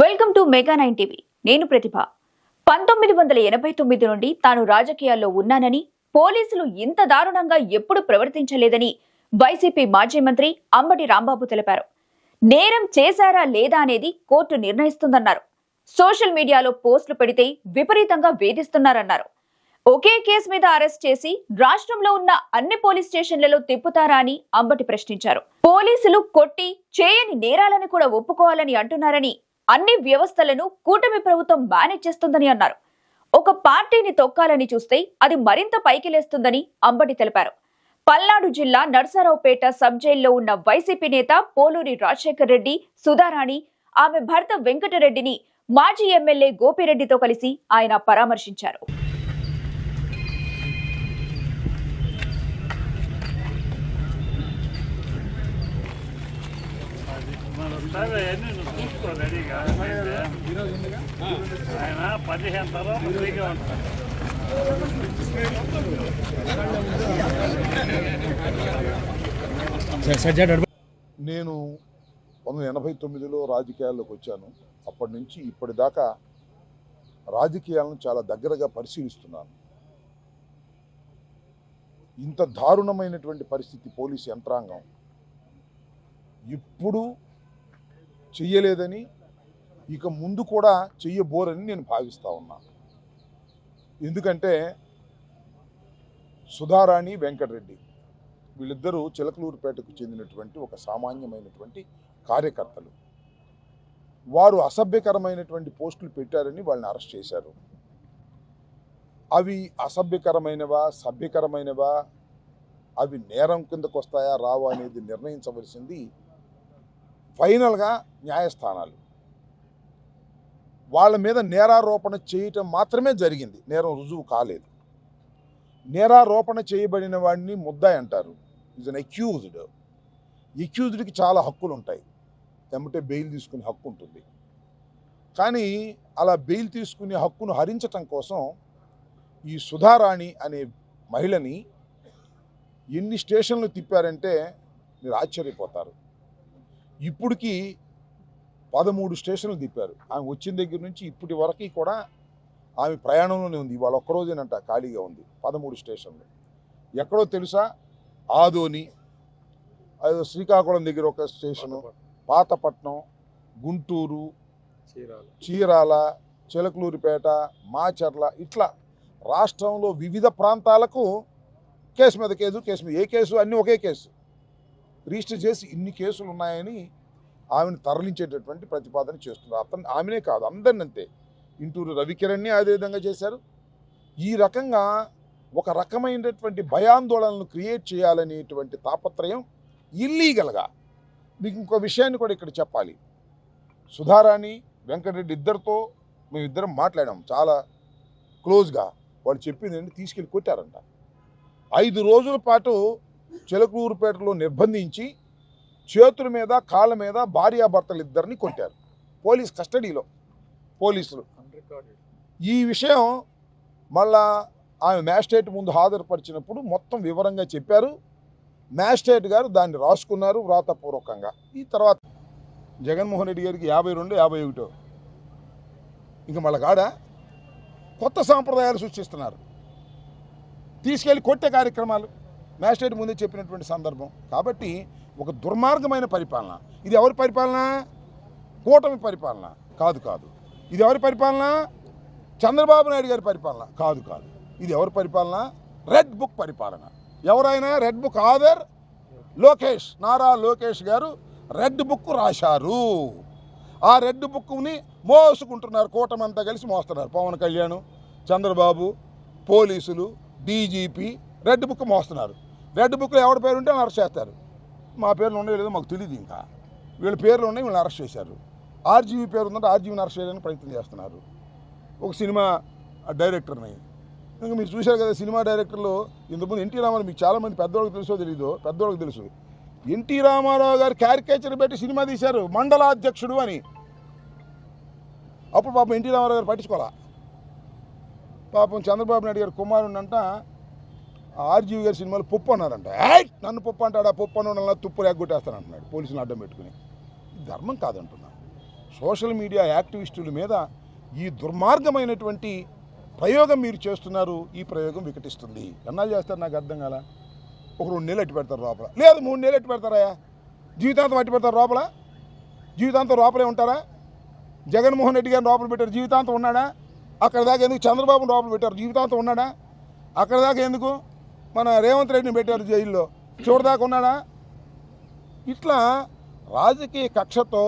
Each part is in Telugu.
Welcome to mega nine TV. నేను ప్రతిభ. పంతొమ్మిది వందల ఎనభై తొమ్మిది నుండి తాను రాజకీయాల్లో ఉన్నానని పోలీసులు ఇంత దారుణంగా ఎప్పుడు ప్రవర్తించలేదని వైసీపీ మాజీ మంత్రి అంబటి రాంబాబు తెలిపారు. నేరం చేశారా లేదా అనేది కోర్టు నిర్ణయిస్తుందన్నారు. సోషల్ మీడియాలో పోస్టులు పెడితే విపరీతంగా వేధిస్తున్నారన్నారు. ఒకే కేసు మీద అరెస్ట్ చేసి రాష్ట్రంలో ఉన్న అన్ని పోలీస్ స్టేషన్లలో తిప్పుతారా అని అంబటి ప్రశ్నించారు. పోలీసులు కొట్టి చేయని నేరాలను కూడా ఒప్పుకోవాలని అంటున్నారని అన్ని వ్యవస్థలను కూటమి ప్రభుత్వం మేనేజ్ చేస్తుందని అన్నారు. ఒక పార్టీని తొక్కాలని చూస్తే అది మరింత పైకి లేస్తుందని అంబటి తెలిపారు. పల్నాడు జిల్లా నర్సారావుపేట సబ్ జైల్లో ఉన్న వైసీపీ నేత పోలూరి రాజశేఖర్ రెడ్డి సుధారాణి ఆమె భర్త వెంకటరెడ్డిని మాజీ ఎమ్మెల్యే గోపిరెడ్డితో కలిసి ఆయన పరామర్శించారు. ఆయన పదిహేను తర్వాత ఫ్రీగా నేను పంతొమ్మిది ఎనభై తొమ్మిదిలో రాజకీయాల్లోకి వచ్చాను. అప్పటి నుంచి ఇప్పటిదాకా రాజకీయాలను చాలా దగ్గరగా పరిశీలిస్తున్నాను. ఇంత దారుణమైనటువంటి పరిస్థితి పోలీసు యంత్రాంగం. ఇప్పుడు చెయ్యలేదని ఇక ముందు కూడా చెయ్యబోరని నేను భావిస్తా ఉన్నా. ఎందుకంటే సుధారాణి వెంకటరెడ్డి వీళ్ళిద్దరూ చిలకలూరుపేటకు చెందినటువంటి ఒక సామాన్యమైనటువంటి కార్యకర్తలు. వారు అసభ్యకరమైనటువంటి పోస్టులు పెట్టారని వాళ్ళని అరెస్ట్ చేశారు. అవి అసభ్యకరమైనవా సభ్యకరమైనవా అవి నేరం కిందకు వస్తాయా రావా అనేది నిర్ణయించవలసింది ఫైనల్గా న్యాయస్థానాలు. వాళ్ళ మీద నేరారోపణ చేయటం మాత్రమే జరిగింది. నేరం రుజువు కాలేదు. నేరారోపణ చేయబడిన వాడిని ముద్దాయి అంటారు. ఈజ్ అన్ అక్యూజ్డ్ అక్యూజ్డ్కి చాలా హక్కులు ఉంటాయి ఎమ్మటే బెయిల్ తీసుకునే హక్కు ఉంటుంది. కానీ అలా బెయిల్ తీసుకునే హక్కును హరించటం కోసం ఈ సుధారాణి అనే మహిళని ఎన్ని స్టేషన్లు తిప్పారంటే మీరు ఆశ్చర్యపోతారు. ఇప్పటికి పదమూడు స్టేషన్లు తిప్పారు. ఆమె వచ్చిన దగ్గర నుంచి ఇప్పటి వరకు కూడా ఆమె ప్రయాణంలోనే ఉంది. ఇవాళ ఒక్కరోజేనంట ఖాళీగా ఉంది పదమూడు స్టేషన్లు. ఎక్కడో తెలుసా? ఆదోని అదో శ్రీకాకుళం దగ్గర ఒక స్టేషను పాతపట్నం గుంటూరు చీరాల చిలకలూరిపేట మాచర్ల ఇట్లా రాష్ట్రంలో వివిధ ప్రాంతాలకు కేసు మీద కేసు కేసు మీద ఏ కేసు అన్నీ ఒకే కేసు. రిజిస్టర్ చేసి ఇన్ని కేసులు ఉన్నాయని ఆమెను తరలించేటటువంటి ప్రతిపాదన చేస్తున్నారు. అతను ఆమెనే కాదు అందరిని అంతే. ఇంటూరు రవికిరణ్ని అదే విధంగా చేశారు. ఈ రకంగా ఒక రకమైనటువంటి భయాందోళనలు క్రియేట్ చేయాలనేటువంటి తాపత్రయం ఇల్లీగల్గా. మీకు ఇంకో విషయాన్ని కూడా ఇక్కడ చెప్పాలి. సుధారాణి వెంకటరెడ్డి ఇద్దరితో మేము ఇద్దరం మాట్లాడాం. చాలా క్లోజ్గా వాళ్ళు చెప్పింది ఏంటి? తీసుకెళ్ళి కొట్టారంట. ఐదు రోజుల పాటు చిలకూరుపేటలో నిర్బంధించి చేతుల మీద కాళ్ళ మీద భార్యాభర్తలు ఇద్దరిని కొట్టారు. పోలీస్ కస్టడీలో పోలీసులు. ఈ విషయం మళ్ళా ఆమె మ్యాజిస్ట్రేట్ ముందు హాజరుపరిచినప్పుడు మొత్తం వివరంగా చెప్పారు. మ్యాజిస్ట్రేట్ గారు దాన్ని రాసుకున్నారు వ్రాతపూర్వకంగా. ఈ తర్వాత జగన్మోహన్ రెడ్డి గారికి యాభై రెండు యాభై ఒకటో. ఇంక మళ్ళా కాడ? కొత్త సాంప్రదాయాలు సృష్టిస్తున్నారు. తీసుకెళ్ళి కొట్టే కార్యక్రమాలు. మ్యాజిస్ట్రేట్ ముందే చెప్పినటువంటి సందర్భం. కాబట్టి ఒక దుర్మార్గమైన పరిపాలన. ఇది ఎవరి పరిపాలన? కూటమి పరిపాలన. కాదు కాదు. ఇది ఎవరి పరిపాలన? చంద్రబాబు నాయుడు గారి పరిపాలన. కాదు కాదు. ఇది ఎవరి పరిపాలన? రెడ్ బుక్ పరిపాలన. ఎవరైనా red book author Lokesh. Nara Lokesh గారు రెడ్ బుక్ రాశారు. ఆ రెడ్ బుక్ని మోసుకుంటున్నారు. కూటమి అంతా కలిసి మోస్తున్నారు. పవన్ కళ్యాణ్ చంద్రబాబు పోలీసులు డీజీపీ రెడ్ బుక్ మోస్తున్నారు. రెడ్ బుక్లో ఎవరి పేరు ఉంటే అరెస్ట్ చేస్తారు. మా పేర్లు ఉన్నాయో లేదో మాకు తెలియదు ఇంకా. వీళ్ళ పేర్లు ఉన్నాయి వీళ్ళని అరెస్ట్ చేశారు. ఆర్జీవీ పేరు ఉందంటే ఆర్జీవీని అరెస్ట్ చేయడానికి ప్రయత్నం చేస్తున్నారు. ఒక సినిమా డైరెక్టర్ని. ఇంకా మీరు చూశారు కదా సినిమా డైరెక్టర్లు ఇంతకుముందు ఎన్టీ రామారావు మీకు చాలామంది పెద్దవాళ్ళకి తెలుసో తెలీదు పెద్దవాళ్ళకి తెలుసు. ఎన్టీ రామారావు గారు క్యారికేచర్ పెట్టి సినిమా తీశారు మండలాధ్యక్షుడు అని. అప్పుడు పాపం ఎన్టీ రామారావు గారు పట్టించుకోవాలా పాపం చంద్రబాబు నాయుడు గారు కుమారుడు అంట ఆర్జీవి గారి సినిమాలు పప్పు అన్నారంట నన్ను పప్పు అంటాడా? పప్పు అన్న తుప్పు లేకొట్టేస్తాను అంటున్నాడు పోలీసులు అడ్డం పెట్టుకుని. ధర్మం కాదంటున్నాను సోషల్ మీడియా యాక్టివిస్టుల మీద ఈ దుర్మార్గమైనటువంటి ప్రయోగం మీరు చేస్తున్నారు ఈ ప్రయోగం వికటిస్తుంది. ఎన్నాళ్ళు చేస్తారు నాకు అర్థం కాల? ఒక రెండు నెలలు ఎట్టు పెడతారు లోపల. లేదు మూడు నెలలు ఎట్టు పెడతారా జీవితాంతం అట్టి పెడతారు లోపల. జీవితాంతం లోపలే ఉంటారా? జగన్మోహన్ రెడ్డి గారిని లోపల పెట్టారు. జీవితాంతం ఉన్నాడా? అక్కడ దాకా ఎందుకు చంద్రబాబు లోపల పెట్టారు? జీవితాంతం ఉన్నాడా? అక్కడ దాకా ఎందుకు? మన రేవంత్ రెడ్డిని పెట్టారు జైల్లో. చూడదాకా ఉన్నాడా? ఇట్లా రాజకీయ కక్షతో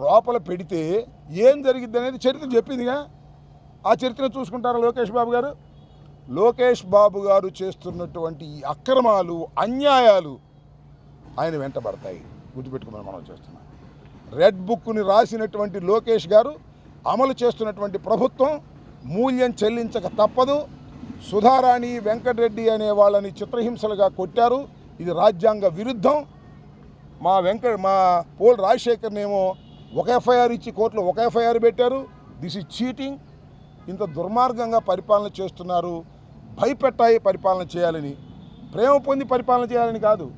లోపల పెడితే ఏం జరిగింది అనేది చరిత్ర చెప్పిందిగా? ఆ చరిత్ర చూసుకుంటారా లోకేష్ బాబు గారు? లోకేష్ బాబు గారు చేస్తున్నటువంటి ఈ అక్రమాలు అన్యాయాలు ఆయన వెంటబడతాయి. గుర్తుపెట్టుకుని మనం చేస్తున్నాం. రెడ్ బుక్ని రాసినటువంటి లోకేష్ గారు అమలు చేస్తున్నటువంటి ప్రభుత్వం మూల్యం చెల్లించక తప్పదు. సుధారాణి వెంకటరెడ్డి అనే వాళ్ళని చిత్రహింసలుగా కొట్టారు. ఇది రాజ్యాంగ విరుద్ధం. మా వెంకట మా పోల్ రాజశేఖర్నేమో ఒక ఎఫ్ఐఆర్ ఇచ్చి కోర్టులో ఒక ఎఫ్ఐఆర్ పెట్టారు. This is cheating. ఇంత దుర్మార్గంగా పరిపాలన చేస్తున్నారు. భయపెట్టాయి పరిపాలన చేయాలని. ప్రేమ పొంది పరిపాలన చేయాలని కాదు.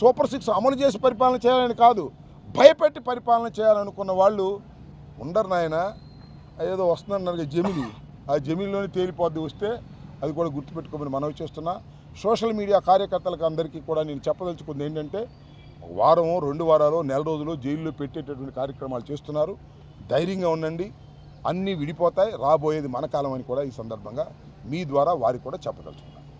సూపర్ సిక్స్ అమలు చేసి పరిపాలన చేయాలని కాదు. భయపెట్టి పరిపాలన చేయాలనుకున్న వాళ్ళు ఉండరు నాయన. ఏదో వస్తుందన్నారు జమిలి. ఆ జమిలిలోనే తేలిపోద్ది వస్తే అది కూడా గుర్తుపెట్టుకోమని మనవి చేస్తున్నా. సోషల్ మీడియా కార్యకర్తలకు అందరికీ కూడా నేను చెప్పదలుచుకుంది ఏంటంటే వారం రెండు వారాలు నెల రోజులు జైల్లో పెట్టేటటువంటి కార్యక్రమాలు చేస్తున్నారు. ధైర్యంగా ఉండండి. అన్నీ విడిపోతాయి రాబోయేది మన కాలం అని కూడా ఈ సందర్భంగా మీ ద్వారా వారికి కూడా చెప్పదలుచుకున్నాను